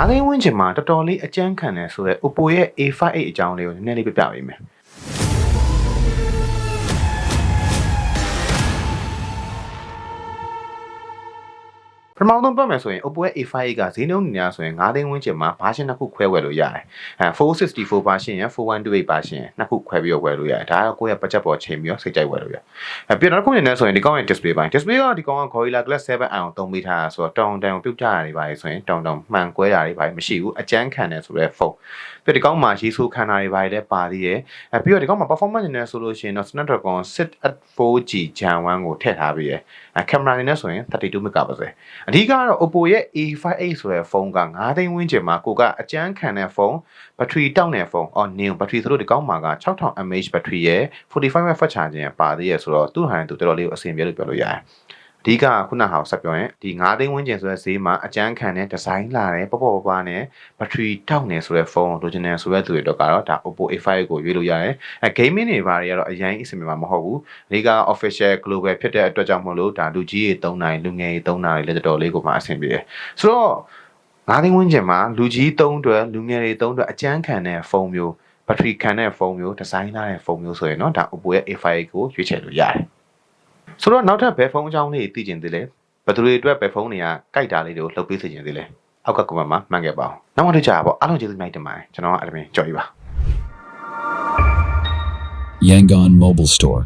ငါးသိန်းဝန်းကျင်မှာတော်တော်လေးအကြမ်းခံတယ်ဆိုတော့ Oppo ရဲ့ A58 အကြောင်းလေးကိုနည်းနည်းလေးပြပြပေးမယ် ပထမဆုံးပတ်မယ်ဆိုရင် Oppo ရဲ့ A58 ကဈေးနှုန်းနေများဆိုရင်9သိန်းဝန်းကျင်မှာ version နှစ်ခုခွဲဝယ်လို့ရတယ်။အဲ464 version ရယ်4128 version ရယ်နှစ်ခုခွဲပြီးတော့ဝယ်လို့ရတယ်။ဒါကကိုယ့်ရဲ့ budget ပေါ်ချိန်ပြီးတော့စိတ်ကြိုက်ဝယ်လို့ရတယ်။အဲပြီးတော့နောက်တစ်ခုအနေနဲ့ဆိုရင်ဒီကောင်းရဲ့ display ပိုင်း display ကဒီကောင်းက Gorilla Glass 7အောင်သုံးပေးထားတာဆိုတော့တောင်တန်ကိုပြုတ်ကြတာတွေပါလေဆိုရင်တောင်တောင်မှန်ကွဲတာတွေပါမရှိဘူးအကြမ်းခံတယ်ဆိုတော့ဖုန်းပြီးတော့ဒီကောင်းမှာရေးဆိုးခံတာတွေပါလည်းပါသေးတယ်အဲပြီးတော့ဒီကောင်းမှာ performance အနေနဲ့ဆိုလို့ရှိရင်တော့ Snapdragon 6 4G Gen 1ကိုထည့်ထားပြီးရယ်အဲကင်မရာအနေနဲ့ဆိုရင်32 megapixel အဓိကတော့ Oppo ရဲ့ A58 ဆိုတဲ့ဖုန်းက9သိန်းဝန်းကျင်မှာကိုကအကြမ်းခံတဲ့ဖုန်းဘက်ထရီတောက်တဲ့ဖုန်းအော် new ဘက်ထရီဆိုလို့ဒီကောင်းမှာက6000 mAh ဘက်ထရီရယ်45 watt fast charging ရယ်ပါသေးရယ်ဆိုတော့သူ့ဟာနဲ့သူတော်တော်လေးကိုအဆင်ပြေလို့ပြောလို့ရတယ်အ ဓိကခုနဟာဆက်ပြောရင်ဒီ9သိန်းဝန်းကျင်ဆိုတဲ့ဈေးမှာအကျန်းခံတဲ့ဒီဇိုင်းလာတဲ့ပေါ့ပေါ့ပါးနဲ့ဘက်ထရီတောက်နေဆိုတဲ့ဖုန်းလိုချင်တယ်ဆိုတဲ့သူတွေတော့ကတော့ဒါ Oppo A5 ကိုရွေးလို့ရတယ်အဲ gaming တွေဘာတွေကတော့အရင်အစင်မှာမဟုတ်ဘူးအဓိက official global ဖြစ်တဲ့အတွက်ကြောင့်မို့လို့ဒါလူကြီးတွေသုံးနိုင်လူငယ်တွေသုံးနိုင်လည်းတော်တော်လေးကိုမှအဆင်ပြေတယ်ဆိုတော့ငါးသိန်းဝန်းကျင်မှာလူကြီးသုံးအတွက်လူငယ်တွေသုံးအတွက်အကျန်းခံတဲ့ဖုန်းမျိုးဘက်ထရီခံတဲ့ဖုန်းမျိုးဒီဇိုင်းလာတဲ့ဖုန်းမျိုးဆိုရင်တော့ဒါ Oppo ရဲ့ A5 ကိုရွေးချယ်လို့ရတယ် ဆိုတော့နောက်ထပ်ဘယ်ဖုန်းအကြောင်းလေးသိကျင်သေးလဲဘယ်သူတွေအတွက်ဘယ်ဖုန်းတွေကကြိုက်တာလေးတွေကိုလှုပ်ပေးစေချင်သေးလဲအောက်ကကွန်မန့်မှာမှန်ခဲ့ပါအောင်နောက်မှတွေ့ကြပါပေါ့အားလုံးကျေးဇူးများတင်ပါတယ်ကျွန်တော်ကအဲ့ဒါမျိုးကြော်ရပါ Yangon Mobile Store.